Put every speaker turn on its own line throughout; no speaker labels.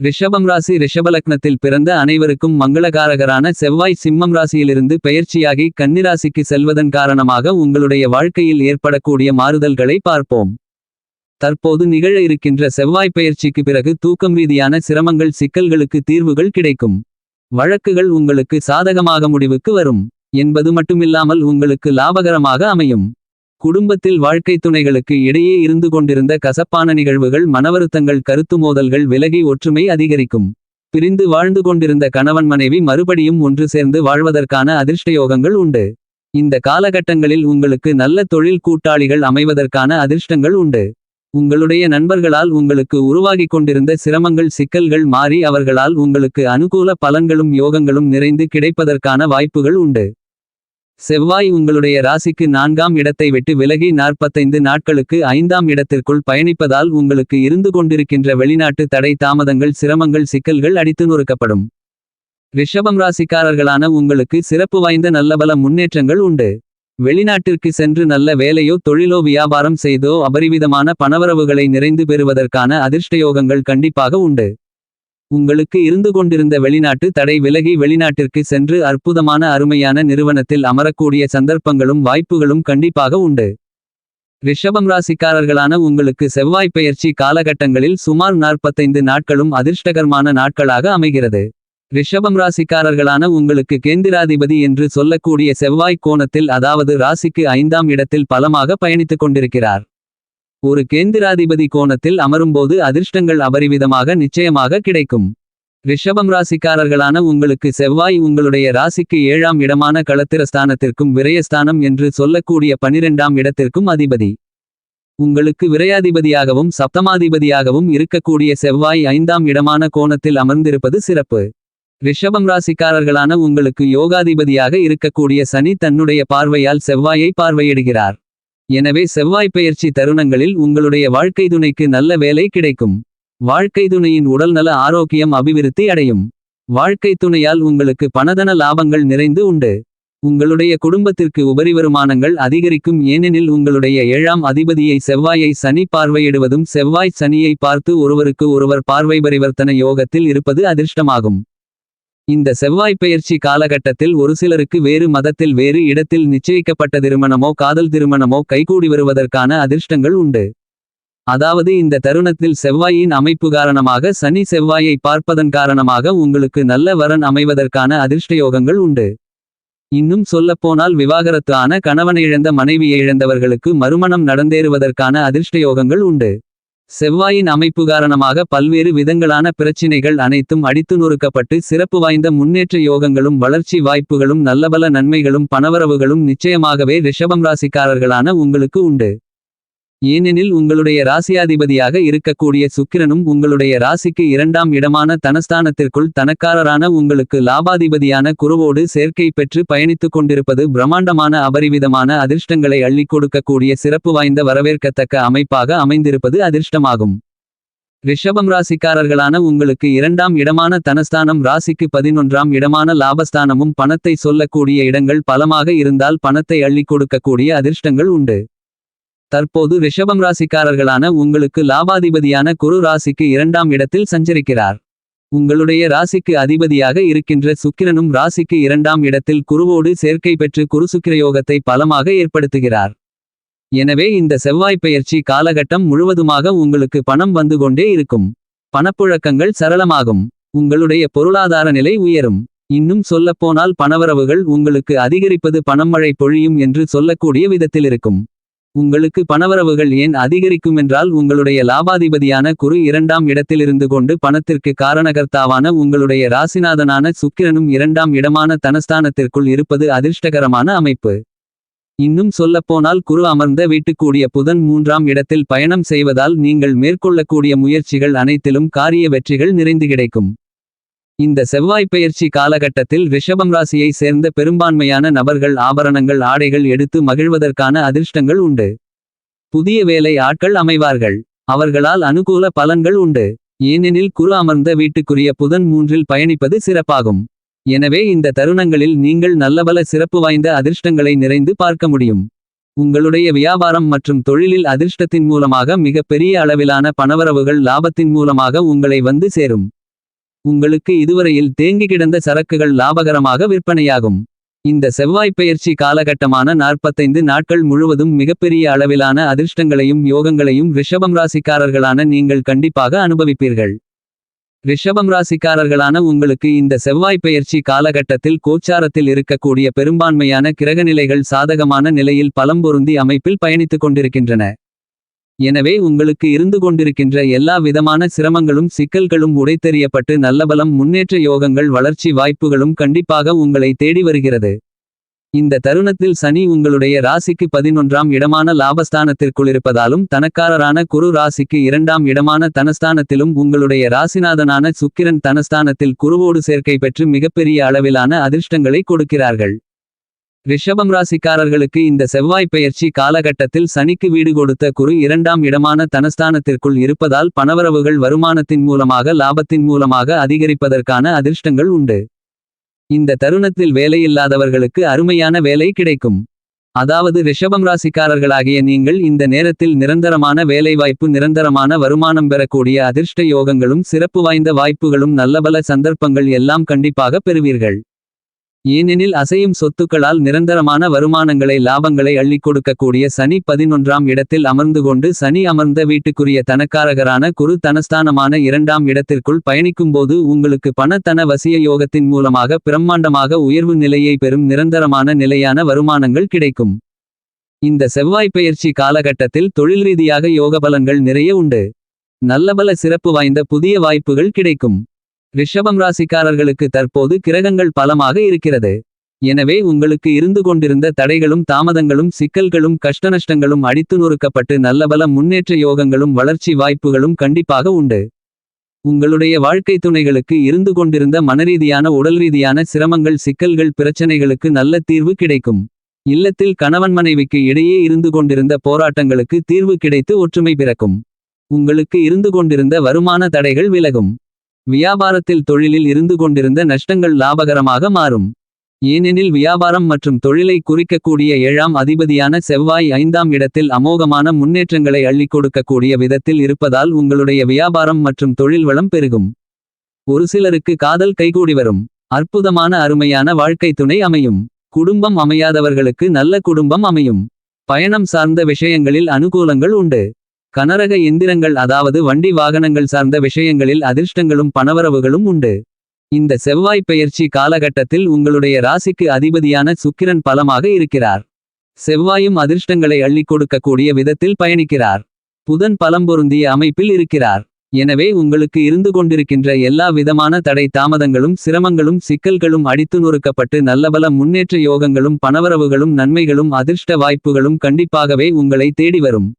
ரிஷபம் ராசி ரிஷபலக்னத்தில் பிறந்த அனைவருக்கும் மங்களகாரகரான செவ்வாய் சிம்மம் ராசியிலிருந்து பெயர்ச்சியாகி கன்னிராசிக்கு செல்வதன் காரணமாக உங்களுடைய வாழ்க்கையில் ஏற்படக்கூடிய மாறுதல்களை பார்ப்போம். தற்போது நிகழ இருக்கின்ற செவ்வாய் பெயர்ச்சிக்கு பிறகு தூக்கம் ரீதியான சிரமங்கள் சிக்கல்களுக்கு தீர்வுகள் கிடைக்கும். வழக்குகள் உங்களுக்கு சாதகமாக முடிவுக்கு வரும். என்பது மட்டுமில்லாமல் உங்களுக்கு லாபகரமாக அமையும். குடும்பத்தில் வாழ்க்கை துணைகளுக்கு இடையே இருந்து கொண்டிருந்த கசப்பான நிகழ்வுகள் மனவருத்தங்கள் கருத்து மோதல்கள் விலகி ஒற்றுமை அதிகரிக்கும். பிரிந்து வாழ்ந்து கொண்டிருந்த கணவன் மனைவி மறுபடியும் ஒன்று சேர்ந்து வாழ்வதற்கான அதிர்ஷ்டயோகங்கள் உண்டு. இந்த காலகட்டங்களில் உங்களுக்கு நல்ல தொழில் கூட்டாளிகள் அமைவதற்கான அதிர்ஷ்டங்கள் உண்டு. உங்களுடைய நண்பர்களால் உங்களுக்கு உருவாகிக் கொண்டிருந்த சிரமங்கள் சிக்கல்கள் மாறி அவர்களால் உங்களுக்கு அனுகூல பலன்களும் யோகங்களும் நிறைந்து கிடைப்பதற்கான வாய்ப்புகள் உண்டு. செவ்வாய் உங்களுடைய ராசிக்கு நான்காம் இடத்தை விட்டு விலகி 45 நாட்களுக்கு ஐந்தாம் இடத்திற்குள் பயணிப்பதால் உங்களுக்கு இருந்து கொண்டிருக்கின்ற வெளிநாட்டு தடை தாமதங்கள் சிரமங்கள் சிக்கல்கள் அடித்து நொறுக்கப்படும். ரிஷபம் ராசிக்காரர்களான உங்களுக்கு சிறப்பு வாய்ந்த நல்லபல முன்னேற்றங்கள் உண்டு. வெளிநாட்டிற்கு சென்று நல்ல வேலையோ தொழிலோ வியாபாரம் செய்தோ அபரிவிதமான பணவரவுகளை நிறைந்து பெறுவதற்கான அதிர்ஷ்டயோகங்கள் கண்டிப்பாக உண்டு. உங்களுக்கு இருந்து கொண்டிருந்த வெளிநாட்டு தடை விலகி வெளிநாட்டிற்கு சென்று அற்புதமான அருமையான நிறுவனத்தில் அமரக்கூடிய சந்தர்ப்பங்களும் வாய்ப்புகளும் கண்டிப்பாக உண்டு. ரிஷபம் ராசிக்காரர்களான உங்களுக்கு செவ்வாய் பெயர்ச்சி காலகட்டங்களில் சுமார் 45 நாட்களும் அதிர்ஷ்டகரமான நாட்களாக அமைகிறது. ரிஷபம் ராசிக்காரர்களான உங்களுக்கு கேந்திராதிபதி என்று சொல்லக்கூடிய செவ்வாய் கோணத்தில் அதாவது ராசிக்கு ஐந்தாம் இடத்தில் பலமாக பயணித்துக் கொண்டிருக்கிறார். ஒரு கேந்திராதிபதி கோணத்தில் அமரும்போது அதிர்ஷ்டங்கள் அபரிவிதமாக நிச்சயமாக கிடைக்கும். ரிஷபம் ராசிக்காரர்களான உங்களுக்கு செவ்வாய் உங்களுடைய ராசிக்கு ஏழாம் இடமான களத்திரஸ்தானத்திற்கும் விரயஸ்தானம் என்று சொல்லக்கூடிய பனிரெண்டாம் இடத்திற்கும் அதிபதி. உங்களுக்கு விரையாதிபதியாகவும் சப்தமாதிபதியாகவும் இருக்கக்கூடிய செவ்வாய் ஐந்தாம் இடமான கோணத்தில் அமர்ந்திருப்பது சிறப்பு. ரிஷபம் ராசிக்காரர்களான உங்களுக்கு யோகாதிபதியாக இருக்கக்கூடிய சனி தன்னுடைய பார்வையால் செவ்வாயை பார்வையிடுகிறார். எனவே செவ்வாய் பெயர்ச்சி தருணங்களில் உங்களுடைய வாழ்க்கை துணைக்கு நல்ல வேலை கிடைக்கும். வாழ்க்கை துணையின் உடல்நல ஆரோக்கியம் அபிவிருத்தி அடையும். வாழ்க்கை துணையால் உங்களுக்கு பணதன லாபங்கள் நிறைந்து உண்டு. உங்களுடைய குடும்பத்திற்கு உபரிவருமானங்கள் அதிகரிக்கும் ஏனெனில் உங்களுடைய ஏழாம் அதிபதியை செவ்வாயை சனி பார்வையிடுவதும் செவ்வாய் சனியை பார்த்து ஒருவருக்கு ஒருவர் பார்வை பரிவர்த்தன யோகத்தில் இருப்பது அதிர்ஷ்டமாகும். இந்த செவ்வாய் பெயர்ச்சி காலகட்டத்தில் ஒரு சிலருக்கு வேறு மதத்தில் வேறு இடத்தில் நிச்சயிக்கப்பட்ட திருமணமோ காதல் திருமணமோ கைகூடி வருவதற்கான அதிர்ஷ்டங்கள் உண்டு. அதாவது இந்த தருணத்தில் செவ்வாயின் அமைப்பு காரணமாக சனி செவ்வாயை பார்ப்பதன் காரணமாக உங்களுக்கு நல்ல வரன் அமைவதற்கான அதிர்ஷ்டயோகங்கள் உண்டு. இன்னும் சொல்லப்போனால் விவாகரத்து ஆன கணவனை இழந்த மனைவியை இழந்தவர்களுக்கு மறுமணம் நடந்தேறுவதற்கான அதிர்ஷ்டயோகங்கள் உண்டு. செவ்வாயின் அமைப்பு காரணமாக பல்வேறு விதங்களான பிரச்சினைகள் அனைத்தும் அடித்து நொறுக்கப்பட்டு சிறப்பு வாய்ந்த முன்னேற்ற யோகங்களும் வளர்ச்சி வாய்ப்புகளும் நல்லபல நன்மைகளும் பணவரவுகளும் நிச்சயமாகவே ரிஷபம் ராசிக்காரர்களான உங்களுக்கு உண்டு. ஏனெனில் உங்களுடைய ராசியாதிபதியாக இருக்கக்கூடிய சுக்கிரனும் உங்களுடைய ராசிக்கு இரண்டாம் இடமான தனஸ்தானத்திற்குள் தனக்காரரான உங்களுக்கு லாபாதிபதியான குருவோடு சேர்க்கை பெற்று பயணித்துக் கொண்டிருப்பது பிரம்மாண்டமான அபரிவிதமான அதிர்ஷ்டங்களை அள்ளிக் கொடுக்கக்கூடிய சிறப்பு வாய்ந்த வரவேற்கத்தக்க அமைப்பாக அமைந்திருப்பது அதிர்ஷ்டமாகும். ரிஷபம் ராசிக்காரர்களான உங்களுக்கு இரண்டாம் இடமான தனஸ்தானம் ராசிக்கு பதினொன்றாம் இடமான லாபஸ்தானமும் பணத்தை சொல்லக்கூடிய இடங்கள் பலமாக இருந்தால் பணத்தை அள்ளிக் கொடுக்கக்கூடிய அதிர்ஷ்டங்கள் உண்டு. தற்போது ரிஷபம் ராசிக்காரர்களான உங்களுக்கு லாபாதிபதியான குரு ராசிக்கு இரண்டாம் இடத்தில் சஞ்சரிக்கிறார். உங்களுடைய ராசிக்கு அதிபதியாக இருக்கின்ற சுக்கிரனும் ராசிக்கு இரண்டாம் இடத்தில் குருவோடு சேர்க்கை பெற்று குருசுக்கிரயோகத்தை பலமாக ஏற்படுத்துகிறார். எனவே இந்த செவ்வாய் பெயர்ச்சி காலகட்டம் முழுவதுமாக உங்களுக்கு பணம் வந்து கொண்டே இருக்கும். பணப்புழக்கங்கள் சரளமாகும். உங்களுடைய பொருளாதார நிலை உயரும். இன்னும் சொல்லப்போனால் பணவரவுகள் உங்களுக்கு அதிகரிப்பது பணமழை பொழியும் என்று சொல்லக்கூடிய விதத்தில் இருக்கும் உங்களுக்கு பணவரவுகள் ஏன் அதிகரிக்குமென்றால் உங்களுடைய லாபாதிபதியான குரு இரண்டாம் இடத்திலிருந்து கொண்டு பணத்திற்கு காரணகர்த்தாவான உங்களுடைய ராசிநாதனான சுக்கிரனும் இரண்டாம் இடமான தனஸ்தானத்திற்குள் இருப்பது அதிர்ஷ்டகரமான அமைப்பு. இன்னும் சொல்லப்போனால் குரு அமர்ந்த வீட்டுக்கூடிய புதன் மூன்றாம் இடத்தில் பயணம் செய்வதால் நீங்கள் மேற்கொள்ளக்கூடிய முயற்சிகள் அனைத்திலும் காரிய வெற்றிகள் நிறைந்து கிடைக்கும். இந்த செவ்வாய் பெயர்ச்சி காலகட்டத்தில் ரிஷபம் ராசியை சேர்ந்த பெரும்பான்மையான நபர்கள் ஆபரணங்கள் ஆடைகள் எடுத்து மகிழ்வதற்கான அதிர்ஷ்டங்கள் உண்டு. புதிய வேலை ஆட்கள் அமைவார்கள். அவர்களால் அனுகூல பலன்கள் உண்டு. ஏனெனில் குரு அமர்ந்த வீட்டுக்குரிய புதன் மூன்றில் பயணிப்பது சிறப்பாகும். எனவே இந்த தருணங்களில் நீங்கள் நல்லபல சிறப்பு வாய்ந்த அதிர்ஷ்டங்களை நிறைந்து பார்க்க முடியும். உங்களுடைய வியாபாரம் மற்றும் தொழிலில் அதிர்ஷ்டத்தின் மூலமாக மிகப் பெரிய அளவிலான பணவரவுகள் லாபத்தின் மூலமாக உங்களை வந்து சேரும். உங்களுக்கு இதுவரையில் தேங்கி கிடந்த சரக்குகள் லாபகரமாக விற்பனையாகும். இந்த செவ்வாய் பெயர்ச்சி காலகட்டமான 45 நாட்கள் முழுவதும் மிகப்பெரிய அளவிலான அதிர்ஷ்டங்களையும் யோகங்களையும் ரிஷபம் ராசிக்காரர்களான நீங்கள் கண்டிப்பாக அனுபவிப்பீர்கள். ரிஷபம் ராசிக்காரர்களான உங்களுக்கு இந்த செவ்வாய் பெயர்ச்சி காலகட்டத்தில் கோச்சாரத்தில் இருக்கக்கூடிய பெரும்பான்மையான கிரகநிலைகள் சாதகமான நிலையில் பலம் பொருந்தி அமைப்பில் பயணித்துக் கொண்டிருக்கின்றன. எனவே உங்களுக்கு இருந்து கொண்டிருக்கின்ற எல்லா விதமான சிரமங்களும் சிக்கல்களும் உடைத்தெறியப்பட்டு நல்லபலம் முன்னேற்ற யோகங்கள் வளர்ச்சி வாய்ப்புகளும் கண்டிப்பாக உங்களை தேடி வருகிறது. இந்த தருணத்தில் சனி உங்களுடைய ராசிக்கு பதினொன்றாம் இடமான லாபஸ்தானத்திற்குள் இருப்பதாலும் தனக்காரரான குரு ராசிக்கு இரண்டாம் இடமான தனஸ்தானத்திலும் உங்களுடைய ராசிநாதனான சுக்கிரன் தனஸ்தானத்தில் குருவோடு சேர்க்கை பெற்று மிகப்பெரிய அளவிலான அதிர்ஷ்டங்களை கொடுக்கிறார்கள். ரிஷபம் ராசிக்காரர்களுக்கு இந்த செவ்வாய் பெயர்ச்சி காலகட்டத்தில் சனிக்கு வீடு கொடுத்த குரு இரண்டாம் இடமான தனஸ்தானத்திற்குள் இருப்பதால் பணவரவுகள் வருமானத்தின் மூலமாக லாபத்தின் மூலமாக அதிகரிப்பதற்கான அதிர்ஷ்டங்கள் உண்டு. இந்த தருணத்தில் வேலையில்லாதவர்களுக்கு அருமையான வேலை கிடைக்கும். அதாவது ரிஷபம் ராசிக்காரர்களாகிய நீங்கள் இந்த நேரத்தில் நிரந்தரமான வேலைவாய்ப்பு நிரந்தரமான வருமானம் பெறக்கூடிய அதிர்ஷ்ட யோகங்களும் சிறப்பு வாய்ந்த வாய்ப்புகளும் நல்லபல சந்தர்ப்பங்கள் எல்லாம் கண்டிப்பாக பெறுவீர்கள். ஏனெனில் அசையும் சொத்துக்களால் நிரந்தரமான வருமானங்களை லாபங்களை அள்ளிக் கொடுக்கக்கூடிய சனி பதினொன்றாம் இடத்தில் அமர்ந்து கொண்டு சனி அமர்ந்த வீட்டுக்குரிய தனக்காரகரான குரு தனஸ்தானமான இரண்டாம் இடத்திற்குள் பயணிக்கும்போது உங்களுக்கு பணத்தன வசிய யோகத்தின் மூலமாக பிரம்மாண்டமாக உயர்வு நிலையை பெறும் நிரந்தரமான நிலையான வருமானங்கள் கிடைக்கும். இந்த செவ்வாய் பயிற்சி காலகட்டத்தில் தொழில் ரீதியாக யோக பலன்கள் நிறைய உண்டு. நல்லபல சிறப்பு வாய்ந்த புதிய வாய்ப்புகள் கிடைக்கும். ரிஷபம் ராசிக்காரர்களுக்கு தற்போது கிரகங்கள் பலமாக இருக்கிறது. எனவே உங்களுக்கு இருந்து கொண்டிருந்த தடைகளும் தாமதங்களும் சிக்கல்களும் கஷ்டநஷ்டங்களும் அடித்து நொறுக்கப்பட்டு நல்லபல முன்னேற்ற யோகங்களும் வளர்ச்சி வாய்ப்புகளும் கண்டிப்பாக உண்டு. உங்களுடைய வாழ்க்கை துணைகளுக்கு இருந்து கொண்டிருந்த மனரீதியான உடல் ரீதியான சிரமங்கள் சிக்கல்கள் பிரச்சனைகளுக்கு நல்ல தீர்வு கிடைக்கும். இல்லத்தில் கணவன் மனைவிக்கு இடையே இருந்து கொண்டிருந்த போராட்டங்களுக்கு தீர்வு கிடைத்து ஒற்றுமை பிறக்கும். உங்களுக்கு இருந்து கொண்டிருந்த வருமான தடைகள் விலகும். வியாபாரத்தில் தொழிலில் இருந்து கொண்டிருந்த நஷ்டங்கள் லாபகரமாக மாறும். ஏனெனில் வியாபாரம் மற்றும் தொழிலை குறிக்கக்கூடிய ஏழாம் அதிபதியான செவ்வாய் ஐந்தாம் இடத்தில் அமோகமான முன்னேற்றங்களை அள்ளிக் கொடுக்கக்கூடிய விதத்தில் இருப்பதால் உங்களுடைய வியாபாரம் மற்றும் தொழில் வளம் பெருகும். ஒரு சிலருக்கு காதல் கைகூடி வரும். அற்புதமான அருமையான வாழ்க்கை துணை அமையும். குடும்பம் அமையாதவர்களுக்கு நல்ல குடும்பம் அமையும். பயணம் சார்ந்த விஷயங்களில் அனுகூலங்கள் உண்டு. கனரக எந்திரங்கள் அதாவது வண்டி வாகனங்கள் சார்ந்த விஷயங்களில் அதிர்ஷ்டங்களும் பணவரவுகளும் உண்டு. இந்த செவ்வாய் பெயர்ச்சி காலகட்டத்தில் உங்களுடைய ராசிக்கு அதிபதியான சுக்கிரன் பலமாக இருக்கிறார். செவ்வாயும் அதிர்ஷ்டங்களை அள்ளிக் கொடுக்கக்கூடிய விதத்தில் பயணிக்கிறார். புதன் பலம் பொருந்திய அமைப்பில் இருக்கிறார். எனவே உங்களுக்கு இருந்து கொண்டிருக்கின்ற எல்லா விதமான தடை தாமதங்களும் சிரமங்களும் சிக்கல்களும் அடித்து நொறுக்கப்பட்டு நல்லபல முன்னேற்ற யோகங்களும் பணவரவுகளும் நன்மைகளும் அதிர்ஷ்ட வாய்ப்புகளும் கண்டிப்பாகவே உங்களை தேடி வரும்.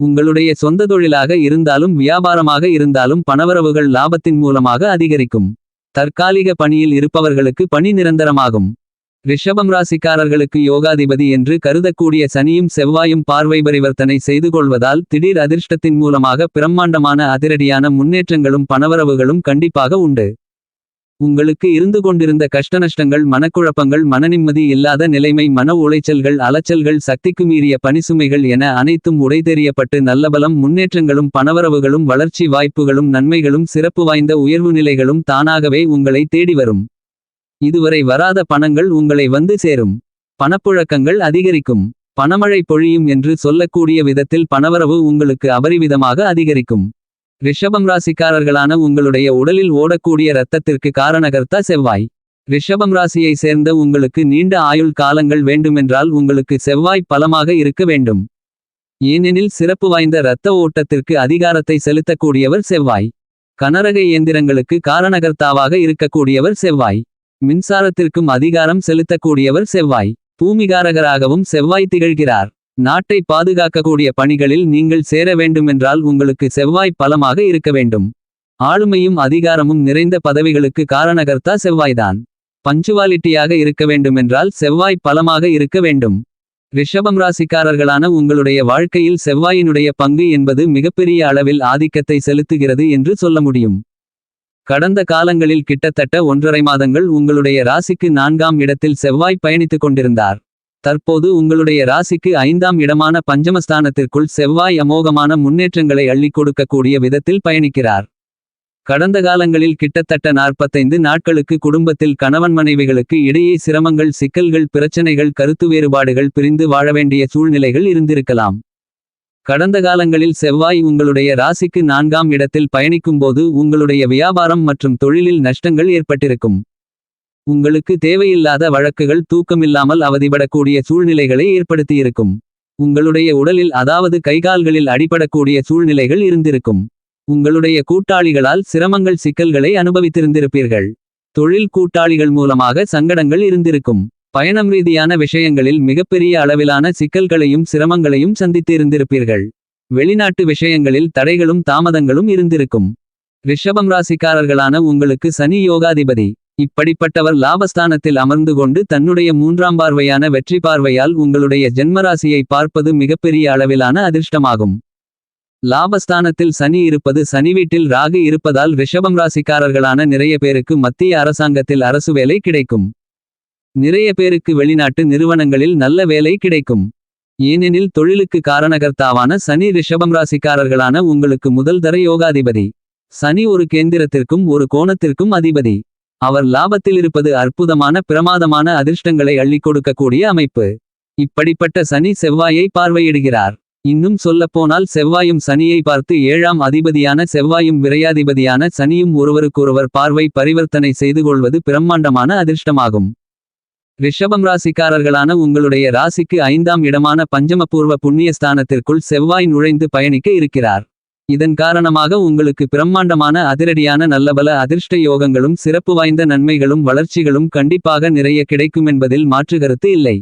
உங்களுடைய சொந்த தொழிலாக இருந்தாலும் வியாபாரமாக இருந்தாலும் பணவரவுகள் லாபத்தின் மூலமாக அதிகரிக்கும். தற்காலிக பணியில் இருப்பவர்களுக்கு பணி நிரந்தரமாகும். ரிஷபம் ராசிக்காரர்களுக்கு யோகாதிபதி என்று கருதக்கூடிய சனியும் செவ்வாயும் பார்வை பரிவர்த்தனை செய்து கொள்வதால் திடீர் அதிர்ஷ்டத்தின் மூலமாக பிரம்மாண்டமான அதிரடியான முன்னேற்றங்களும் பணவரவுகளும் கண்டிப்பாக உண்டு. உங்களுக்கு இருந்து கொண்டிருந்த கஷ்டநஷ்டங்கள் மனக்குழப்பங்கள் மனநிம்மதி இல்லாத நிலைமை மன உளைச்சல்கள் அலைச்சல்கள் சக்திக்கு மீறிய பணிசுமைகள் என அனைத்தும் உடைதெறியப்பட்டு நல்லபலம் முன்னேற்றங்களும் பணவரவுகளும் வளர்ச்சி வாய்ப்புகளும் நன்மைகளும் சிறப்பு வாய்ந்த உயர்வு நிலைகளும் தானாகவே உங்களை தேடி வரும். இதுவரை வராத பணங்கள் உங்களை வந்து சேரும். பணப்புழக்கங்கள் அதிகரிக்கும். பணமழை பொழியும் என்று சொல்லக்கூடிய விதத்தில் பணவரவு உங்களுக்கு அபரிவிதமாக அதிகரிக்கும். ரிஷபம் ராசிக்காரர்களான உங்களுடைய உடலில் ஓடக்கூடிய இரத்தத்திற்கு காரணகர்த்தா செவ்வாய். ரிஷபம் ராசியை சேர்ந்த உங்களுக்கு நீண்ட ஆயுள் காலங்கள் வேண்டுமென்றால் உங்களுக்கு செவ்வாய் பலமாக இருக்க வேண்டும். ஏனெனில் சிறப்பு வாய்ந்த இரத்த ஓட்டத்திற்கு அதிகாரத்தை செலுத்தக்கூடியவர் செவ்வாய். கனரக இயந்திரங்களுக்கு காரணகர்த்தாவாக இருக்கக்கூடியவர் செவ்வாய். மின்சாரத்திற்கும் அதிகாரம் செலுத்தக்கூடியவர் செவ்வாய். பூமிகாரகராகவும் செவ்வாய் திகழ்கிறார். நாட்டை பாதுகாக்கக்கூடிய பணிகளில் நீங்கள் சேர வேண்டுமென்றால் உங்களுக்கு செவ்வாய் பலமாக இருக்க வேண்டும். ஆளுமையும் அதிகாரமும் நிறைந்த பதவிகளுக்கு காரணகர்த்தா செவ்வாய்தான். பஞ்சுவாலிட்டியாக இருக்க வேண்டுமென்றால் செவ்வாய் பலமாக இருக்க வேண்டும். ரிஷபம் ராசிக்காரர்களான உங்களுடைய வாழ்க்கையில் செவ்வாயினுடைய பங்கு என்பது மிகப்பெரிய அளவில் ஆதிக்கத்தை செலுத்துகிறது என்று சொல்ல முடியும். கடந்த காலங்களில் கிட்டத்தட்ட ஒன்றரை மாதங்கள் உங்களுடைய ராசிக்கு நான்காம் இடத்தில் செவ்வாய் பயணித்துக் கொண்டிருந்தார். தற்போது உங்களுடைய ராசிக்கு ஐந்தாம் இடமான பஞ்சமஸ்தானத்திற்குள் செவ்வாய் அமோகமான முன்னேற்றங்களை அள்ளிக் கொடுக்கக்கூடிய விதத்தில் பயணிக்கிறார் கடந்த காலங்களில் கிட்டத்தட்ட நாற்பத்தைந்து நாட்களுக்கு குடும்பத்தில் கணவன் மனைவிகளுக்கு இடையே சிரமங்கள் சிக்கல்கள் பிரச்சனைகள் கருத்து வேறுபாடுகள் பிரிந்து வாழ வேண்டிய சூழ்நிலைகள் இருந்திருக்கலாம். கடந்த காலங்களில் செவ்வாய் உங்களுடைய ராசிக்கு நான்காம் இடத்தில் பயணிக்கும்போது உங்களுடைய வியாபாரம் மற்றும் தொழிலில் நஷ்டங்கள் ஏற்பட்டிருக்கும். உங்களுக்கு தேவையில்லாத வழக்குகள் தூக்கமில்லாமல் அவதிபடக்கூடிய சூழ்நிலைகளை ஏற்படுத்தியிருக்கும். உங்களுடைய உடலில் அதாவது கைகால்களில் அடிபடக்கூடிய சூழ்நிலைகள் இருந்திருக்கும். உங்களுடைய கூட்டாளிகளால் சிரமங்கள் சிக்கல்களை அனுபவித்திருந்திருப்பீர்கள். தொழில் கூட்டாளிகள் மூலமாக சங்கடங்கள் இருந்திருக்கும். பயணம் ரீதியான விஷயங்களில் மிகப்பெரிய அளவிலான சிக்கல்களையும் சிரமங்களையும் சந்தித்து இருந்திருப்பீர்கள். வெளிநாட்டு விஷயங்களில் தடைகளும் தாமதங்களும் இருந்திருக்கும். ரிஷபம் ராசிக்காரர்களான உங்களுக்கு சனி யோகாதிபதி. இப்படிப்பட்டவர் லாபஸ்தானத்தில் அமர்ந்து கொண்டு தன்னுடைய மூன்றாம் பார்வையான வெற்றி பார்வையால் உங்களுடைய ஜென்மராசியை பார்ப்பது மிகப்பெரிய அளவிலான அதிர்ஷ்டமாகும். லாபஸ்தானத்தில் சனி இருப்பது சனி வீட்டில் ராகு இருப்பதால் ரிஷபம் ராசிக்காரர்களான நிறைய பேருக்கு மத்திய அரசாங்கத்தில் அரசு வேலை கிடைக்கும். நிறைய பேருக்கு வெளிநாட்டு நிறுவனங்களில் நல்ல வேலை கிடைக்கும். ஏனெனில் தொழிலுக்கு காரணகர்த்தாவான சனி ரிஷபம் ராசிக்காரர்களான உங்களுக்கு முதல் தர யோகாதிபதி. சனி ஒரு கேந்திரத்திற்கும் ஒரு கோணத்திற்கும் அதிபதி. அவர் லாபத்தில் இருப்பது அற்புதமான பிரமாதமான அதிர்ஷ்டங்களை அள்ளிக் கொடுக்கக்கூடிய அமைப்பு. இப்படிப்பட்ட சனி செவ்வாயை பார்வையிடுகிறார். இன்னும் சொல்லப்போனால் செவ்வாயும் சனியை பார்த்து ஏழாம் அதிபதியான செவ்வாயும் விரையாதிபதியான சனியும் ஒருவருக்கொருவர் பார்வை பரிவர்த்தனை செய்து கொள்வது பிரம்மாண்டமான அதிர்ஷ்டமாகும். ரிஷபம் ராசிக்காரர்களான உங்களுடைய ராசிக்கு ஐந்தாம் இடமான பஞ்சமபூர்வ புண்ணியஸ்தானத்திற்குள் செவ்வாய் நுழைந்து பயணிக்க இருக்கிறார். இதன் காரணமாக உங்களுக்கு பிரம்மாண்டமான அதிரடியான நல்லபல அதிர்ஷ்ட யோகங்களும் சிறப்பு வாய்ந்த நன்மைகளும் வளர்ச்சிகளும் கண்டிப்பாக நிறைய கிடைக்குமென்பதில் மாற்றுகருத்து இல்லை.